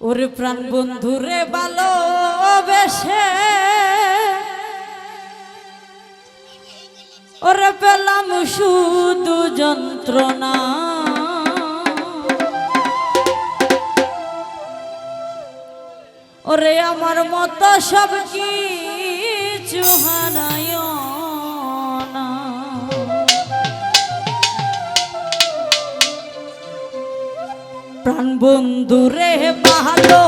ওরে প্রাণ বন্ধুরে ভালোবেসে। ওরে পেলাম শুধু যন্ত্রণা। ওরে আমার মতো সব কিছু হারায়। প্রাণ বন্ধুরে ভালো